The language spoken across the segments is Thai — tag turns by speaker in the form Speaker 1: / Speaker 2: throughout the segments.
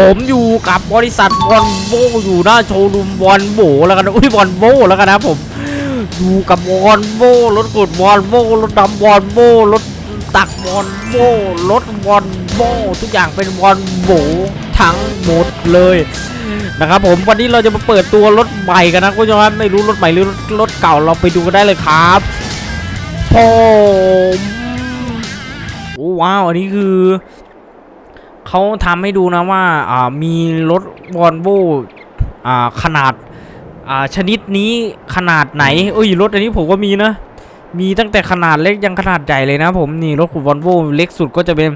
Speaker 1: ผมอยู่กับบริษัทวอนโวอยู่หน้าโชว์รูมวอนโวแล้วกันอุ้ยวอนโวแล้วกันนะผมอยู่กับวอนโวรถกดวอนโวรถดำวอนโวรถตักวอนโวรถวอนโวทุกอย่างเป็นวอนโวทั้งหมดเลยนะครับผมวันนี้เราจะมาเปิดตัวรถใหม่กันนะคุณผู้ชมไม่รู้รถใหม่หรือรถรถเก่าเราไปดูกันได้เลยครับผมโอ้ว้าวอันนี้คือ เขาทำให้ดูนะว่าามีรถวอลโว่ขนาดาชนิดนี้ขนาดไหนเอ้ยรถอันนี้ผมก็มีนะ มีตั้งแต่ขนาดเล็กยังขนาดใหญ่เลยนะผมนี่รถของวอลโวเล็กสุดก็จะเป็น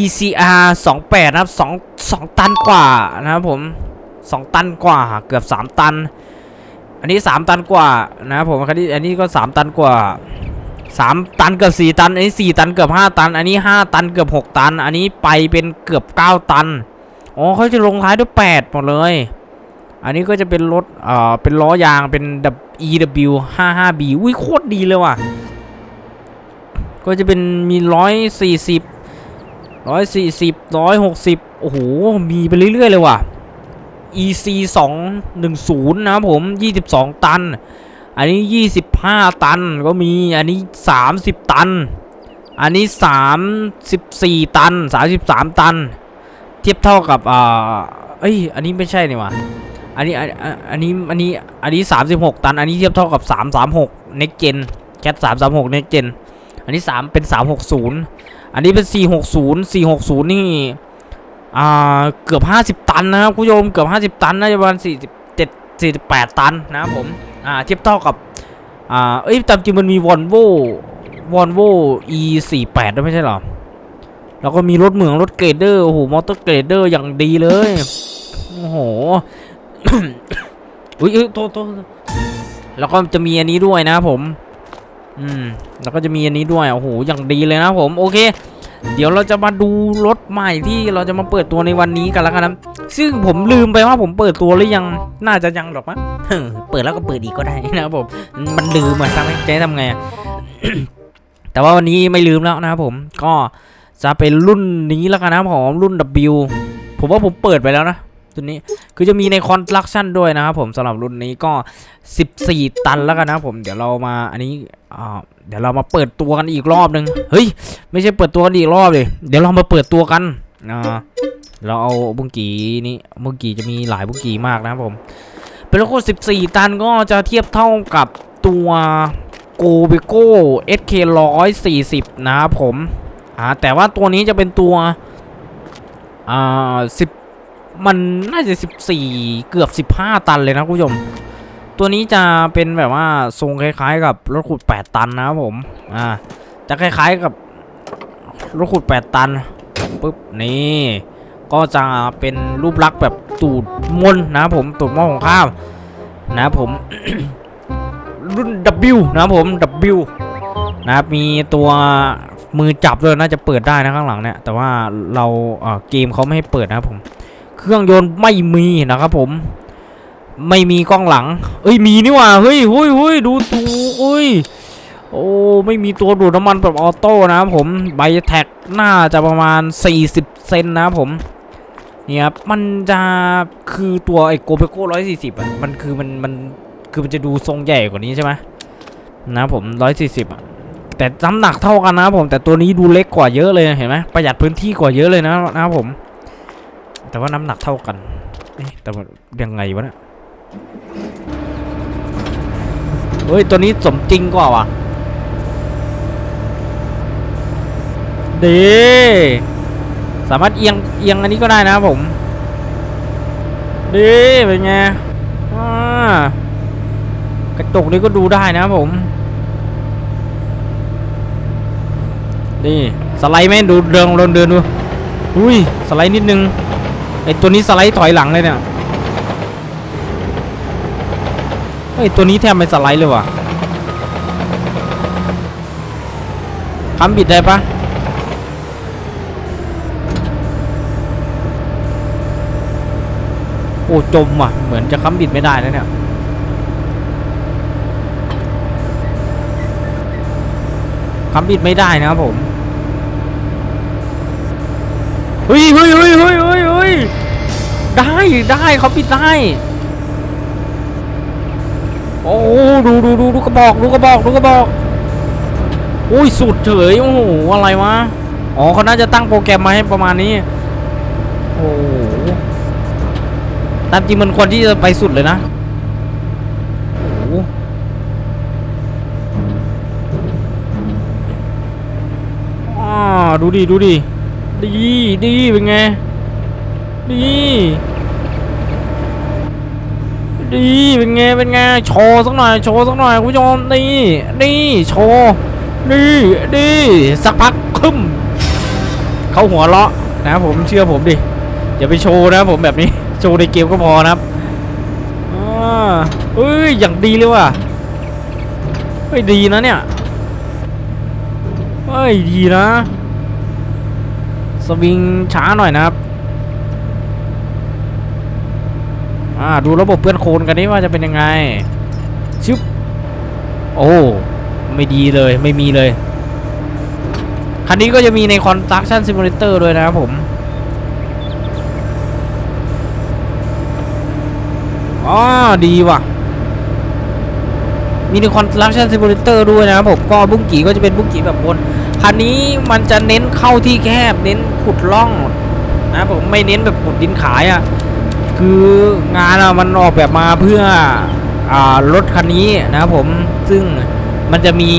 Speaker 1: ECR 28นะครับ2 2ตันกว่านะครับผม2 ตันกว่าเกือบ 3 ตัน อันนี้ 3 ตันกว่านะครับผมคันนี้อันนี้ก็ 3 ตันกว่า 3 ตันเกือบ4ตัน อันนี้ 4 ตันเกือบ 5 ตัน อันนี้ 5 ตันเกือบ 6 ตัน อันนี้ไปเป็นเกือบ 9 ตัน อ๋อเขาจะลงท้ายด้วย 8 หมดเลย อันนี้ก็จะเป็นรถ เอ่อ เป็นล้อยาง เป็น EW 55B อุ้ยโคตรดีเลยว่ะ ก็จะเป็นมี 140 140 160 โอ้โห มีไปเรื่อยๆเลยว่ะ EC 210 นะครับผม 22 ตัน อันนี้ 25 ตันก็มี อันนี้ 30 ตัน อันนี้ 34 ตัน 33 ตัน เทียบเท่ากับอ่าเอ้ย อันนี้ไม่ใช่นี่ว่าอันนี้อันอันนี้ อันนี้ อันนี้ 36 ตัน อันนี้เทียบเท่ากับ 336 next gen cat 336 next gen อันนี้ 3 เป็น 360 อันนี้เป็น 460 460 นี่ อ่า เกือบ 50 ตันนะครับคุณผู้ชม เกือบ 50 ตัน น่าจะประมาณ47 48 ตันนะครับผม อ่าเทียบเท่ากับอ่าเอ้ยตามจริงมันมีวอลโววอลโว e 4 8ด้วยไม่ใช่หรอ แล้วก็มีรถเหมืองรถเกรดเดอร์โอ้โหมอเตอร์เกรดเดอร์อย่างดีเลยโอ้โหอุ้ยโทษโทษโทษแล้วก็จะมีอันนี้ด้วยนะผม อืม แล้วก็จะมีอันนี้ด้วย โอ้โห อย่างดีเลยนะผม โอเค เดี๋ยวเราจะมาดูรถใหม่ที่เราจะมาเปิดตัวในวันนี้กันแล้วกันนะซึ่งผมลืมไปว่าผมเปิดตัวหรือยังน่าจะยังหรอกมั้งเปิดแล้วก็เปิดอีกก็ได้นะครับผมมันลืมอะทำให้ให้ทำไงอะแต่ว่าวันนี้ไม่ลืมแล้วนะครับผมก็จะเป็นรุ่นนี้แล้วกันนะผมรุ่น W ผมว่าผมเปิดไปแล้วนะ ตัวนี้คือจะมีในคอนสตรักชั่นด้วยนะครับผมสำหรับรุ่นนี้ก็ 14 ตันแล้วกันนะผมเดี๋ยวเรามาอันนี้เดี๋ยวเรามาเปิดตัวกันอีกรอบหนึ่งเฮ้ยไม่ใช่เปิดตัวกันอีกรอบเลยเดี๋ยวเรามาเปิดตัวกันเราเอาบุ้งกีนี้บุ้งกีจะมีหลายบุ้งกีมากนะครับผมเป็นรถโคตร14 ตันก็จะเทียบเท่ากับตัวโกเบโก้ SK 140 นะครับผมอ่าแต่ว่าตัวนี้จะเป็นตัวอ่า10 มันน่าจะ 14 เกือบ 15 ตันเลยนะคุณผู้ชม ตัวนี้จะเป็นแบบว่าทรงคล้ายๆ กับรถขุด 8 ตันนะครับผม อ่า จะคล้ายๆกับรถขุด 8 ตันปุ๊บนี่ ก็จะเป็นรูปลักษณ์แบบตูดมนนะครับผมตูดหม้อของข้าวนะครับผม รุ่น W นะครับผม W นะครับมีตัวมือจับด้วยน่าจะเปิดได้นะข้างหลังเนี่ย แต่ว่าเราเอ่อเกมเขาไม่ให้เปิดนะครับผม เครื่องยนต์ไม่มีนะครับผม ไม่มีกล้องหลัง เอ้ยมีนี่ว่าเฮ้ยเฮ้ยเฮ้ยดูถูกเฮ้ยโอ้ไม่มีตัวดูดน้ำมันแบบออโต้นะครับผมไบแท็กน่าจะประมาณ 40 เซนนะครับผมเนี่ยครับมันจะคือตัวไอโกเปโก้ร้อยสี่สิบอะมันคือมันมันคือมันจะดูทรงใหญ่กว่านี้ใช่ไหมนะผมร้อยสี่สิบอะแต่น้ำหนักเท่ากันนะผมแต่ตัวนี้ดูเล็กกว่าเยอะเลยเห็นไหมประหยัดพื้นที่กว่าเยอะเลยนะนะผม แต่ว่าน้ำหนักเท่ากันแต่ว่ายังไงวะเนี่ยเฮ้ย ตัวนี้สมจริงกว่าว่ะดีสามารถเอียงเอียงอันนี้ก็ได้นะผมดีเป็นไงอ่ากระจกนี้ก็ดูได้นะผมนี่สไลด์ไหมดูเดินลองเดินดูอุ้ยสไลด์นิดนึง ไอตัวนี้สไลด์ถอยหลังเลยเนี่ยเฮ้ยตัวนี้แทบไม่สไลด์เลยว่ะค้ำบิดได้ปะโอ้จมอะ เหมือนจะค้ำบิดไม่ได้นะเนี่ยค้ำบิดไม่ได้นะครับผมเฮ้ยเฮ้ยเฮ้ยเฮ้ย เฮ้ยเฮ้ได้เขาปิดได้ โอ้ดูดูดูดูกระบอกดูกระบอกดูกระบอกอุ้ยสุดเฉยโอ้โหอะไรวะอ๋อเขาน่าจะตั้งโปรแกรมมาให้ประมาณนี้โอ้โหตามจริงมันควรที่จะไปสุดเลยนะโอ้โหอ่าดูดิดูดิดีดีเป็นไง ดี ดีเป็นไงเป็นไงโชว์สักหน่อยโชว์สักหน่อยคุณผู้ชมนี่นี่โชว์นี่นี่สักพักคึมเขาหัวเราะนะผมเชื่อผมดิอย่าไปโชว์นะผมแบบนี้โชว์ในเกมก็พอนะครับอ่าเอ้ยอย่างดีเลยว่ะเฮ้ยดีนะเนี่ยเฮ้ยดีนะ สวิงช้าหน่อยนะครับ อ่าดูระบบเปื้อนโคลนกันนี่ว่าจะเป็นยังไงชึบโอ้ไม่ดีเลยไม่มีเลยคันนี้ก็จะมีใน Construction Simulator ด้วยนะครับผมอ๋อดีว่ะ มีใน Construction Simulator ด้วยนะครับผมก็บุ้งกี่ก็จะเป็นบุ้งกี่แบบบนคันนี้มันจะเน้นเข้าที่แคบเน้นขุดร่องนะผมไม่เน้นแบบขุดดินขายอะ่ะ คืองานอะมันออกแบบมาเพื่ออรถคันนี้นะครับผมซึ่งมันจะมี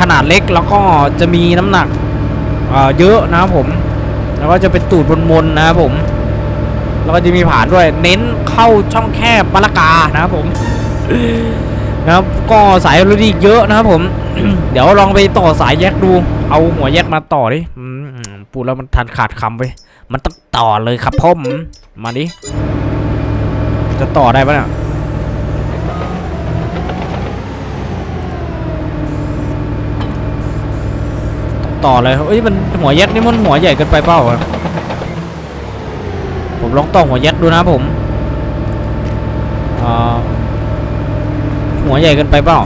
Speaker 1: ขนาดเล็กแล้วก็จะมีน้ำหนักเยอะนะครับผม แล้วก็จะเป็นตูดบนๆนะครับผม แล้วก็จะมีผ่านด้วยเน้นเข้าช่องแคบปะละกานะครับผมนะครับก็สายรถอีกเยอะนะครับผม เดี๋ยวลองไปต่อสายแยกดู เอาหัวแยกมาต่อดิอืมพูแล้วมันทันขาดคำไป มันต้องต่อเลยครับพ่อมมาดิ จะต่อได้ปะเนี่ยต่อเลยเอ้ยมันหัวแยกนี่มันหัวใหญ่เกินไปเปล่าผมลองต่อหัวยกดูนะผมหัวใหญ่เกินไปเปล่า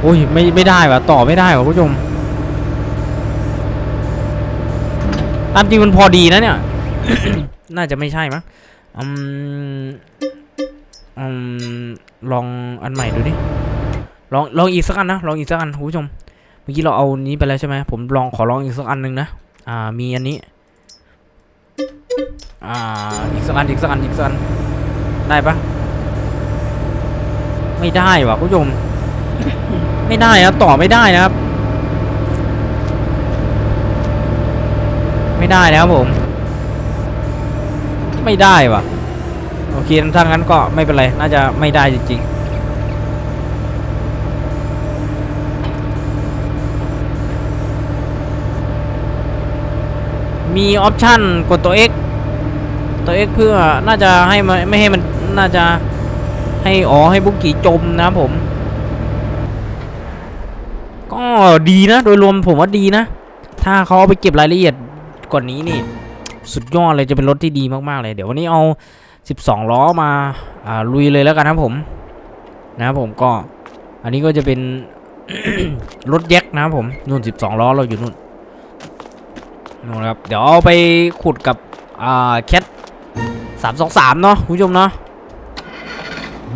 Speaker 1: โอ้ยไม่ไม่ได้ว่ะต่อไม่ได้ว่ะคุณผู้ชมตามจริงมันพอดีนะเนี่ย น่าจะไม่ใช่มั้งอืมอืมลองอันใหม่ดูดิลองลองอีกสักอันนะลองอีกสักอันคุณผู้ชม เมื่อกี้เราเอานี้ไปแล้วใช่ไหมผมลองขอลองอีกสักอันหนึ่งนะอ่ามีอันนี้อ่าอีกสักอันอีกสักอันอีกสักอันได้ปะไม่ได้ว่ะคุณผู้ชม ไม่ได้นะต่อไม่ได้นะครับ ไม่ได้นะครับผม ไม่ได้ว่ะ โอเคถ้างั้นก็ไม่เป็นไร น่าจะไม่ได้จริงๆ มีออปชั่นกดตัว X ตัว X เพื่อน่าจะให้มันไม่ให้มันน่าจะให้อ๋อให้บุกกี้จมนะผม ก็ดีนะ โดยรวมผมว่าดีนะ ถ้าเขาเอาไปเก็บรายละเอียดกว่านี้นี่ สุดยอดเลยจะเป็นรถที่ดีมากๆเลย เดี๋ยววันนี้เอา 12 ล้อมาอ่าลุยเลยแล้วกันครับผม นะครับผมก็อันนี้ก็จะเป็นรถแยกนะครับผมนู่น 12 ล้อเราอยู่นู่นนู่นครับเดี๋ยวเอาไปขุดกับอ่าแคท323เนาะคุณผู้ชมเนาะ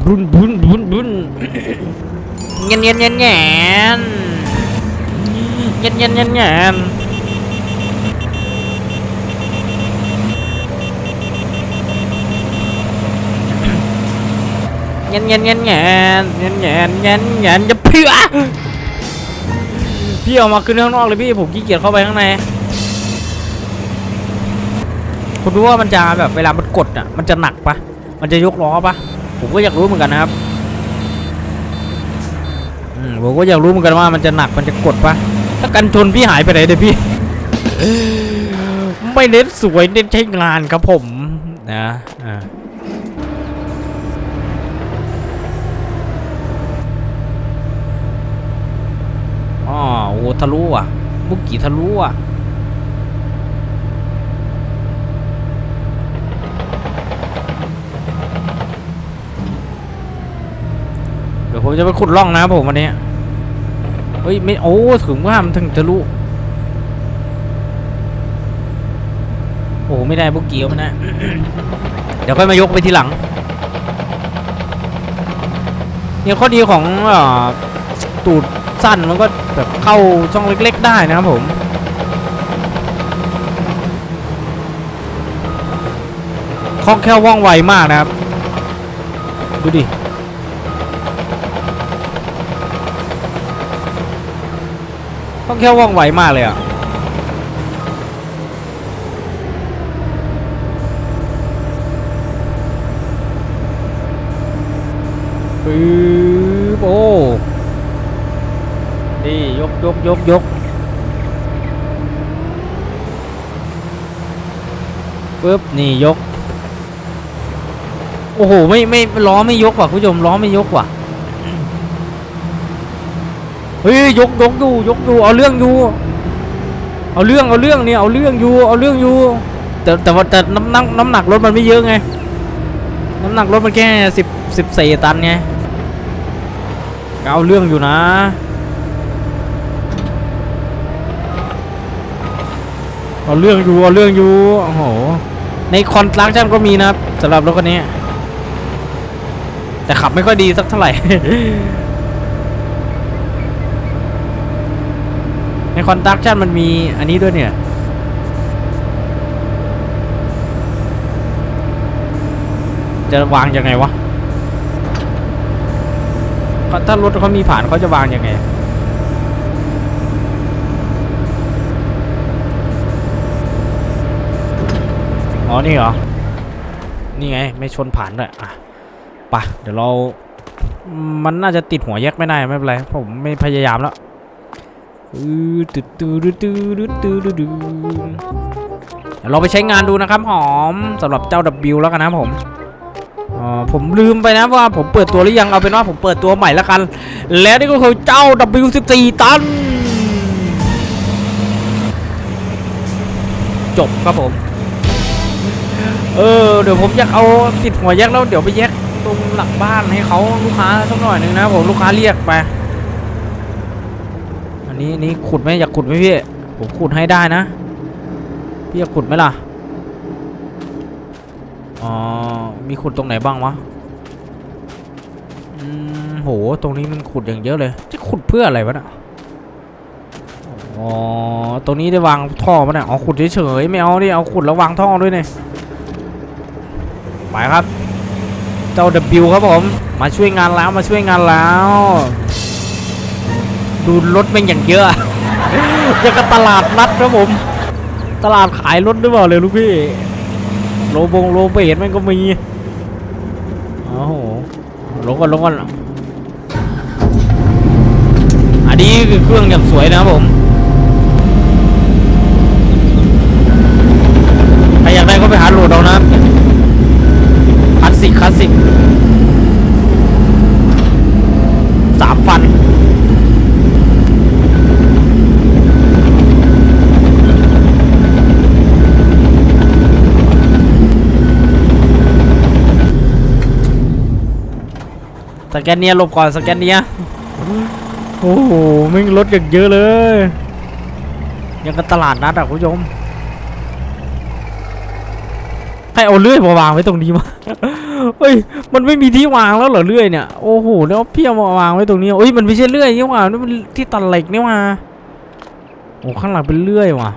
Speaker 1: บุนบุนบุนบุนเงี้ยเงี้ยเงี้ยเงี้ยเงี้ยเงี้ยเงี้ยเเงี้ยเงี้ยเงี้ยเงี้ยเงี้ยเงี้ยเงี้ยเงี้ยจะเพื่อพี่ออกมาขึ้นข้างนอกเลยพี่ผมขี้เกียจเข้าไปข้างในคุณรู้ว่ามันจะแบบเวลามันกดอะมันจะหนักปะมันจะยกล้อปะผมก็อยากรู้เหมือนกันนะครับผมก็อยากรู้เหมือนกันว่ามันจะหนักมันจะกดปะถ้ากันชนพี่หายไปไหนเดี๋ยพี่ ไม่เน้นสวยเน้นใช้งานครับผมนะอ่า อ๋อโอ้ทะลุอะบุกกี่ทะลุอะเดี๋ยวผมจะไปขุดร่องนะผมวันนี้เฮ้ยไม่โอ้ถึงว่ามันถึงทะลุโอ้ไม่ได้พวกเกียวมันนะเดี๋ยวค่อยมายกไปทีหลังเนี่ยข้อดีของอตูดสั้นมันก็ แบบเข้าช่องเล็กๆได้นะครับผมคล่องแคล่วว่องไวมากนะครับ ดูดิ คล่องแคล่วว่องไวมากเลยอะ ปึ๊บโอ้ กยกยกยกปึ๊บนี่ยก โอ้โหไม่ไม่ล้อไม่ยกว่ะคุณผู้ชมล้อไม่ยกว่ะเฮ้ยยกยกอยู่ยกอยู่เอาเรื่องอยู่ เอาเรื่องเอาเรื่องเนี่ยเอาเรื่องอยู่เอาเรื่องอยู่ แต่แต่ว่าแต่น้ำหนักน้ำหนักรถมันไม่เยอะไงน้ำหนักรถมันแค่สิบสิบสี่ตันไงเอาเรื่องอยู่นะ เอาเรื่องอยู่เอาเรื่องอยู่โอ้โหในคอนตรักชั่นก็มีนะครับสำหรับรถคันนี้ แต่ขับไม่ค่อยดีสักเท่าไหร่ ในคอนตรักชั่นมันมีอันนี้ด้วยเนี่ยจะวางยังไงวะ ถ้ารถเขามีผ่านเขาจะวางยังไง อ๋อ นี่เหรอ นี่ไง ไม่ชนผ่านด้วยอะไปะเดี๋ยวเรา มันน่าจะติดหัวแยกไม่ได้ ไม่เป็นไร ผมไม่พยายามแล้วตืดตืดตืดตืดตืดตืดเดี๋ยวเราไปใช้งานดูนะครับหอมสำหรับเจ้า W แล้วกันนะผมอผมลืมไปนะว่าผมเปิดตัวหรือยังเอาเป็นว่าผมเปิดตัวใหม่แล้วกัน และนี่ก็คือเจ้า W14 ตัน จบครับผม เออเดี๋ยวผมอยากเอาติดหัวแยกแล้วเดี๋ยวไปแยกตรงหลังบ้านให้เขาลูกค้าสักหน่อยหนึ่งนะผมลูกค้าเรียกไป อันนี้นี่ขุดไหมอยากขุดไหมพี่ผมขุดให้ได้นะ พี่อยากขุดไหมล่ะอ๋อมีขุดตรงไหนบ้างวะอืมโหตรงนี้มันขุดอย่างเยอะเลย จะขุดเพื่ออะไรวะน่ะอ๋อตรงนี้ได้วางท่อมาเนี่ยอ๋อขุดเฉยๆไม่เอาดิเอาขุดแล้ววางท่อด้วยเนี่ย ไปครับ เจ้า W ครับผม มาช่วยงานแล้วมาช่วยงานแล้ว ดูรถแม่งอย่างเยอะยังกับตลาดนัดครับผม ตลาดขายรถหรือเปล่าเลยลูกพี่โลบงโลเบสมันก็มีโอ้โหลงก่อนลงก่อนอันนี้คือเครื่องอย่างสวยนะครับผมใครอยากได้ก็ไปหาโหลดเอานะ สสิกคลาสสิกสามฟัน สแกนเนียหลบก่อนสแกนเนียโอ้โหมึงรถอย่างเยอะเลย ยังกับตลาดนัดอะคุณผู้ชมใครเอาเลื่อยมาวางไว้ตรงนี้มา เฮ้ย มันไม่มีที่วางแล้วเหรอเลื่อยเนี่ย โอ้โห แล้วพี่เอามาวางไว้ตรงนี้เอ้ย มันไม่ใช่เลื่อยนี่หว่านี่มันที่ตัดเหล็กนี่ว่าโอ้ข้างหลังเป็นเลื่อยว่ะ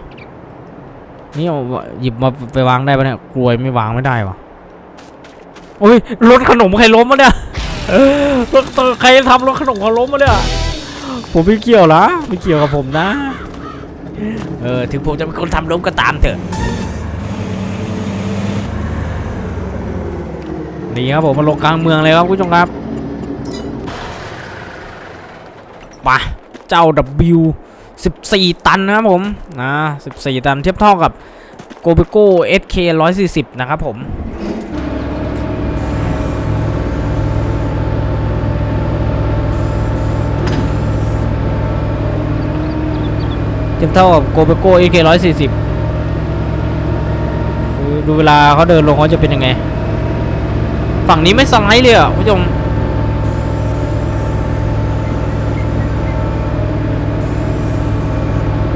Speaker 1: นี่เอาหยิบมาไปวางได้ปะเนี่ย กลวยไม่วางไม่ได้ว่ะโอ้ย รถขนมใครล้มมาเนี่ยรถใครทำรถขนมเขาล้มมาเนี่ยผมไม่เกี่ยวนะไม่เกี่ยวกับผมนะ เออ ถึงผมจะเป็นคนทำล้มก็ตามเถอะ นี่ครับผมมาลงกลางเมืองเลยครับคุณผู้ชมครับไปะเจ้า W 14 ตันนะครับผมนะ14 ตันเทียบเท่ากับ g o b e c o SK 140 นะครับผมเทียบเท่ากับโกเบโก้ AK ร้อยสี่สิบคือดูเวลาเขาเดินลงเขาจะเป็นยังไง ฝั่งนี้ไม่สไลด์เลยอะผู้ชม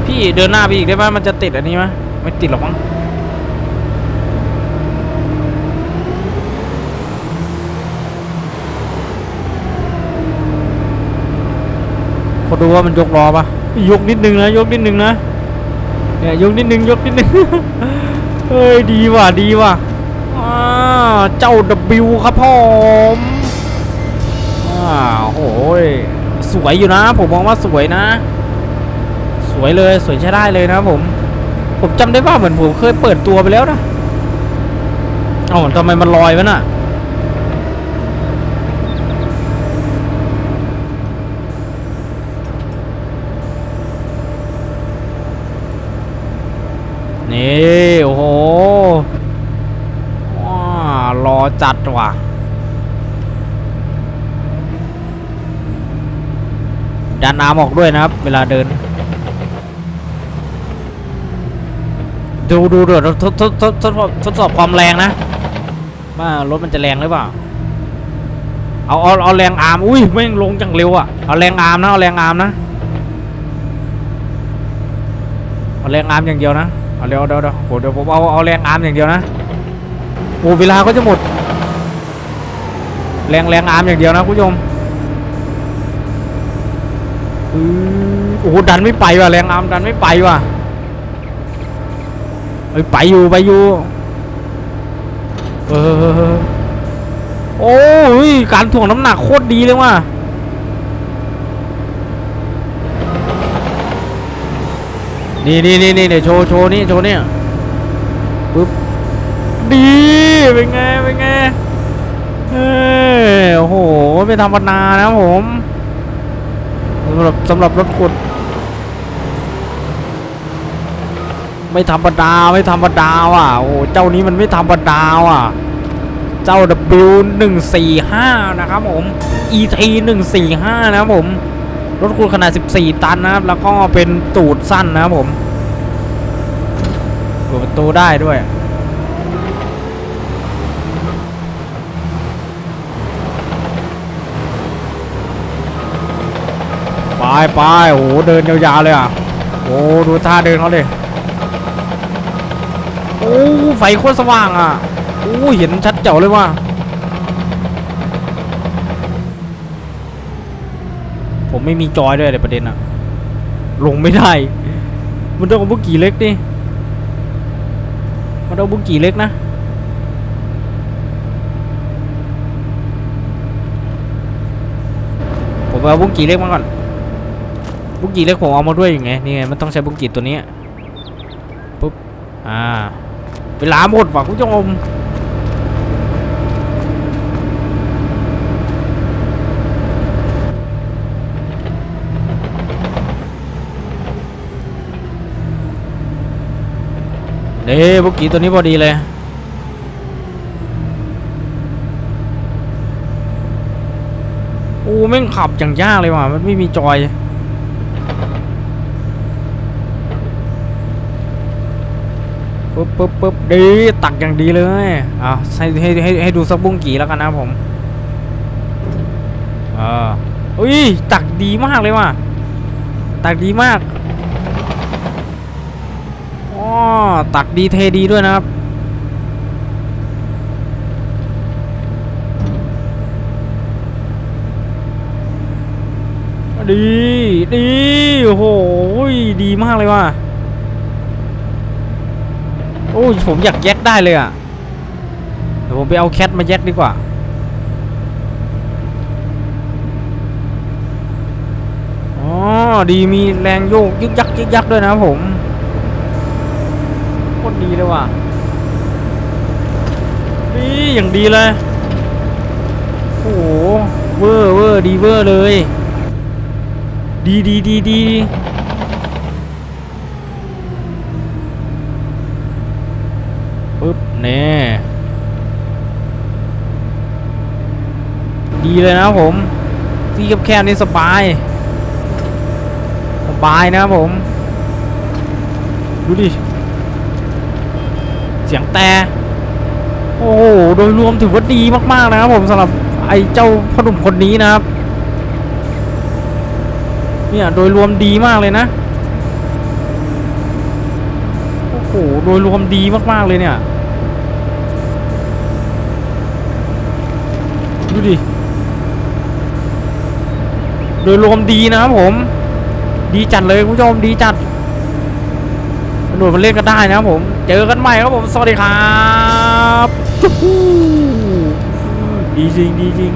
Speaker 1: พี่เดินหน้าไปอีกได้ไหมมันจะติดอันนี้ไหมไม่ติดหรอกมั้งขอดูว่ามันยกล้อปะยกนิดนึงนะยกนิดนึงนะเนี่ยยกนิดนึงยกนิดนึงเฮ้ยดีว่ะดีว่ะ เจ้า W ครับผมอ่าโอ้ยสวยอยู่นะ ผมมองว่าสวยนะ สวยเลยสวยใช้ได้เลยนะผม ผมจำได้ว่าเหมือนผมเคยเปิดตัวไปแล้วนะเอ้าทำไมมันลอยวะน่ะนี่โอ้โห จัดว่ะ ดันน้ำออกด้วยนะครับ เวลาเดิน ดูดูเดี๋ยวทดทดทดทดสอบทดสอบความแรงนะว่ารถมันจะแรงหรือเปล่า เอาเอาเอาแรงอาร์มอุ้ยแม่งลงจังเร็วอะเอาแรงอาร์มนะเอาแรงอาร์มนะเอาแรงอาร์มอย่างเดียวนะเอาเดี๋ยวเดี๋ยวเดี๋ยวโหเดี๋ยวผมเอาเอาแรงอาร์มอย่างเดียวนะ โอ้เวลาก็จะหมด แรงแรงอาร์มอย่างเดียวนะคุณผู้ชมโอ้โหดันไม่ไปว่ะแรงอาร์มดันไม่ไปว่ะเอ้ยไปอยู่ไปอยู่เออโอ้ยการถ่วงน้ำหนักโคตรดีเลยว่ะนี่นี่นี่นี่เดี๋ยวโชว์โชว์นี่โชว์เนี่ยปึ๊บดี เป็นไงเป็นไงเฮ้ยโอ้โหไม่ธรรมดานะผมสำหรับสำหรับรถขุด ไม่ธรรมดาไม่ธรรมดาว่ะโอ้เจ้านี้มันไม่ธรรมดาว่ะ เจ้า W 1 4 5นะครับผม ET 1 4 5นะครับผมรถคูณขนาด 14 ตันนะครับ แล้วก็เป็นตูดสั้นนะครับผมเปิดประตูได้ด้วย ไปไปโอ้โหเดินยาวๆเลยอะโอ้ดูท่าเดินเขาดิโอ้ไฟโคตรสว่างอะโอ้เห็นชัดเจ๋วเลยว่ะผมไม่มีจอยด้วยเลยประเด็นอะลงไม่ได้ มันต้องเอาบุกกี่เล็กดิมันต้องเอาบุกกี่เล็กนะผมเอาบุกกี่เล็กมาก่อน บุกกีเล็กผมเอามาด้วยยังไงนี่ไงมันต้องใช้บุกกีตัวนี้ปุ๊บอ่าเวลาหมดว่ะคุณผู้ชมเด้บุกกี้ตัวนี้พอดีเลยโอ้แม่งขับอย่างยากเลยว่ะ มันไม่มีจอย ปึ๊บปึ๊บดีตักอย่างดีเลยอ่าให้ให้ให้ให้ดูสักบุ้งกี่แล้วกันนะผมอ่าอุ้ยตักดีมากเลยว่ะตักดีมากอ๋อตักดีเทดีด้วยนะครับดี ดี โอ้โห ดีมากเลยว่ะ อ้ผมอยากแยกได้เลยอะเดี๋ยวผมไปเอาแคทมาแยกดีกว่า อ๋อ ดีมีแรงโยกยึกยักยึกยักด้วยนะผมโคตรดีเลยว่ะดีอย่างดีเลย โอ้โห เวอร์เวอร์ดีเวอร์เลย ดีดีดีดี น่ดีเลยนะผม ที่แคบๆนี่สบาย สบายนะครับผม ดูดิ เสียงแต่ โอ้โห โดยรวมถือว่าดีมากๆนะครับผมสำหรับไอ้เจ้าพ่อหนุ่มคนนี้นะครับ เนี่ยโดยรวมดีมากเลยนะ โอ้โห โดยรวมดีมากๆเลยเนี่ย ดูดิ โดยรวมดีนะครับผม ดีจัดเลยคุณผู้ชมดีจัดตำรวจมันเล่นกันได้นะครับผม เจอกันใหม่ครับผม สวัสดีครับ ดีจริงดีจริง